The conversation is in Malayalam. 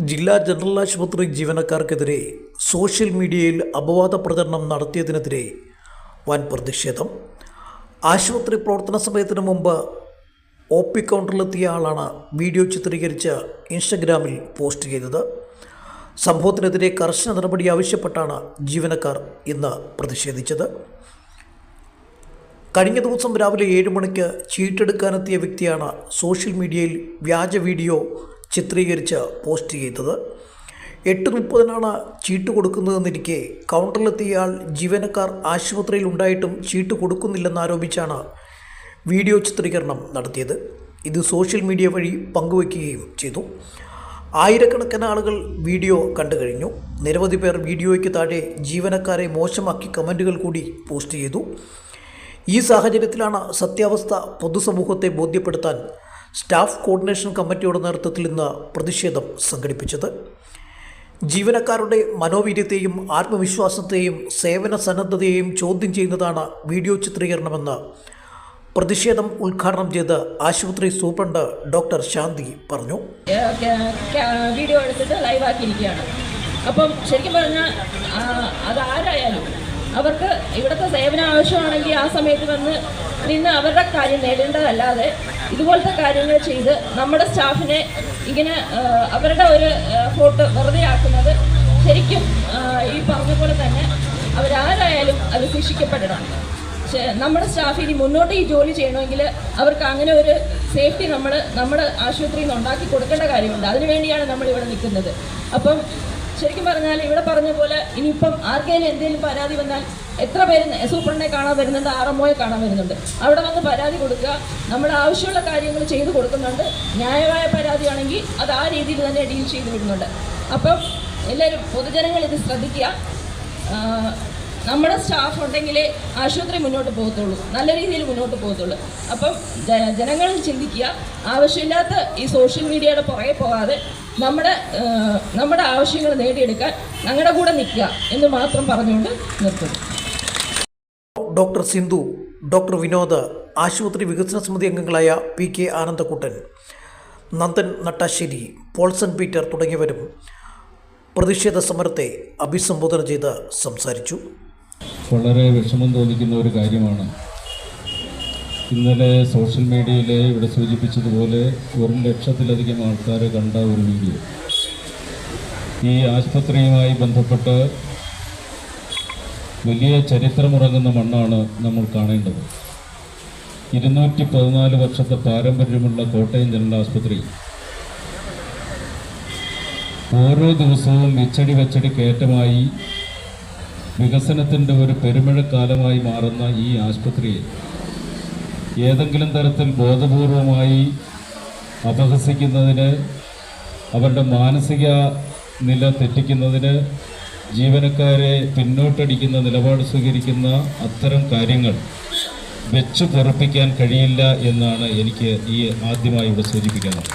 ജില്ലാ ജനറൽ ആശുപത്രി ജീവനക്കാർക്കെതിരെ സോഷ്യൽ മീഡിയയിൽ അപവാദ പ്രചരണം നടത്തിയതിനെതിരെ വൻ പ്രതിഷേധം. ആശുപത്രി പ്രവർത്തന സമയത്തിന് മുമ്പ് ഒ പി കൗണ്ടറിലെത്തിയ ആളാണ് വീഡിയോ ചിത്രീകരിച്ച് ഇൻസ്റ്റഗ്രാമിൽ പോസ്റ്റ് ചെയ്തത്. സംഭവത്തിനെതിരെ കർശന നടപടി ആവശ്യപ്പെട്ടാണ് ജീവനക്കാർ ഇന്ന് പ്രതിഷേധിച്ചത്. കഴിഞ്ഞ ദിവസം രാവിലെ ഏഴ് മണിക്ക് ചീട്ടെടുക്കാനെത്തിയ വ്യക്തിയാണ് സോഷ്യൽ മീഡിയയിൽ വ്യാജ വീഡിയോ ചിത്രീകരിച്ച് പോസ്റ്റ് ചെയ്തത്. എട്ട് മുപ്പതിനാണ് ചീട്ട് കൊടുക്കുന്നതെന്നിരിക്കെ കൗണ്ടറിലെത്തിയയാൾ ജീവനക്കാർ ആശുപത്രിയിൽ ഉണ്ടായിട്ടും ചീട്ട് കൊടുക്കുന്നില്ലെന്നാരോപിച്ചാണ് വീഡിയോ ചിത്രീകരണം നടത്തിയത്. ഇത് സോഷ്യൽ മീഡിയ വഴി പങ്കുവയ്ക്കുകയും ചെയ്തു. ആയിരക്കണക്കിന് ആളുകൾ വീഡിയോ കണ്ടു കഴിഞ്ഞു. നിരവധി പേർ വീഡിയോയ്ക്ക് താഴെ ജീവനക്കാരെ മോശമാക്കി കമന്റുകൾ കൂടി പോസ്റ്റ് ചെയ്തു. ഈ സാഹചര്യത്തിലാണ് സത്യാവസ്ഥ പൊതുസമൂഹത്തെ ബോധ്യപ്പെടുത്താൻ സ്റ്റാഫ് കോർഡിനേഷൻ കമ്മിറ്റിയുടെ നേതൃത്വത്തിൽ ഇന്ന് പ്രതിഷേധം സംഘടിപ്പിച്ചത്. ജീവനക്കാരുടെ മനോവീര്യത്തെയും ആത്മവിശ്വാസത്തെയും സേവന സന്നദ്ധതയെയും ചോദ്യം ചെയ്യുന്നതാണ് വീഡിയോ ചിത്രീകരണമെന്ന് പ്രതിഷേധം ഉദ്ഘാടനം ചെയ്ത് ആശുപത്രി സൂപ്രണ്ട് ഡോക്ടർ ശാന്തി പറഞ്ഞു. വീഡിയോ എടുത്തിട്ട് ലൈവ് ആക്കിയിരിക്കുകയാണ്. അപ്പം ശരിക്കും പറഞ്ഞാൽ അതാരായാലും അവർക്ക് ഇവിടുത്തെ സേവനം ആവശ്യമാണെങ്കിൽ ആ സമയത്ത് വന്ന് നിന്ന് അവരുടെ കാര്യം നേടേണ്ടതല്ലാതെ ഇതുപോലത്തെ കാര്യങ്ങൾ ചെയ്ത് നമ്മുടെ സ്റ്റാഫിനെ ഇങ്ങനെ അവരുടെ ഒരു ഫോട്ടോ വെറുതെ ആക്കുന്നത് ശരിക്കും ഈ പറഞ്ഞ പോലെ തന്നെ അവരാരായാലും അത് ശിക്ഷിക്കപ്പെടണം നമ്മുടെ സ്റ്റാഫ് ഇനി മുന്നോട്ട് ഈ ജോലി ചെയ്യണമെങ്കിൽ അവർക്ക് അങ്ങനെ ഒരു സേഫ്റ്റി നമ്മൾ നമ്മുടെ ആശുപത്രിയിൽ നിന്ന് ഉണ്ടാക്കി കൊടുക്കേണ്ട കാര്യമുണ്ട്. അതിനുവേണ്ടിയാണ് നമ്മൾ ഇവിടെ നിൽക്കുന്നത്. അപ്പം ശരിക്കും പറഞ്ഞാൽ ഇവിടെ പറഞ്ഞ പോലെ ഇനിയിപ്പം ആർക്കെങ്കിലും എന്തെങ്കിലും പരാതി വന്നാൽ എത്ര പേര് സൂപ്രണ്ടെ സൂപ്രണ്ടിനെ കാണാൻ വരുന്നുണ്ട് ആർ എം ഒയെ കാണാൻ വരുന്നുണ്ട്. അവിടെ വന്ന് പരാതി കൊടുക്കുക. നമ്മൾ ആവശ്യമുള്ള കാര്യങ്ങൾ ചെയ്തു കൊടുക്കുന്നുണ്ട്. ന്യായമായ പരാതിയാണെങ്കിൽ അത് ആ രീതിയിൽ തന്നെ ഡീൽ ചെയ്ത് വിടുന്നുണ്ട്. അപ്പം എല്ലാവരും പൊതുജനങ്ങൾ ഇത് ശ്രദ്ധിക്കുക. നമ്മുടെ സ്റ്റാഫ് ഉണ്ടെങ്കിലേ ആശുപത്രി മുന്നോട്ട് പോകത്തുള്ളൂ. നല്ല രീതിയിൽ മുന്നോട്ട് പോകത്തുള്ളൂ. അപ്പം ജനങ്ങൾ ചിന്തിക്കുക. ആവശ്യമില്ലാത്ത ഈ സോഷ്യൽ മീഡിയയുടെ പുറകെ പോകാതെ നമ്മുടെ നമ്മുടെ ആവശ്യങ്ങൾ നേടിയെടുക്കാൻ ഞങ്ങളുടെ കൂടെ നിൽക്കുക എന്ന് മാത്രം പറഞ്ഞുകൊണ്ട് നിർത്തുന്നു. ഡോക്ടർ സിന്ധു ഡോക്ടർ വിനോദ് ആശുപത്രി വികസന സമിതി അംഗങ്ങളായ P K Anandakuttan Nandan Nattasseri Paulson Peter തുടങ്ങിയവരും പ്രതിഷേധ സമരത്തെ അഭിസംബോധന ചെയ്ത് സംസാരിച്ചു. വളരെ വിഷമം തോന്നിക്കുന്ന ഒരു കാര്യമാണ്. ഇന്നലെ സോഷ്യൽ മീഡിയയിൽ ഇവിടെ സൂചിപ്പിച്ചതുപോലെ ഒരു ലക്ഷത്തിലധികം ആൾക്കാർ കണ്ട ഒരു വീഡിയോ. ഈ ആശുപത്രിയുമായി ബന്ധപ്പെട്ട് വലിയ ചരിത്രമുറങ്ങുന്ന മണ്ണാണ് നമ്മൾ കാണേണ്ടത്. ഇരുന്നൂറ്റി പതിനാല് വർഷത്തെ പാരമ്പര്യമുള്ള കോട്ടയം ജനറൽ ആശുപത്രി ഓരോ ദിവസവും വെച്ചടി വെച്ചടി കയറ്റമായി വികസനത്തിന്റെ ഒരു പെരുമഴക്കാലമായി മാറുന്ന ഈ ആശുപത്രിയെ ഏതെങ്കിലും തരത്തിൽ ബോധപൂർവമായി അപഹസിക്കുന്നതിന് അവരുടെ മാനസിക നില തെറ്റിക്കുന്നതിന് ജീവനക്കാരെ പിന്നോട്ടടിക്കുന്ന നിലപാട് സ്വീകരിക്കുന്ന അത്തരം കാര്യങ്ങൾ വെച്ചു പൊറപ്പിക്കാൻ കഴിയില്ല എന്നാണ് എനിക്ക് ഈ ആദ്യമായി ഇവിടെ സൂചിപ്പിക്കുന്നത്.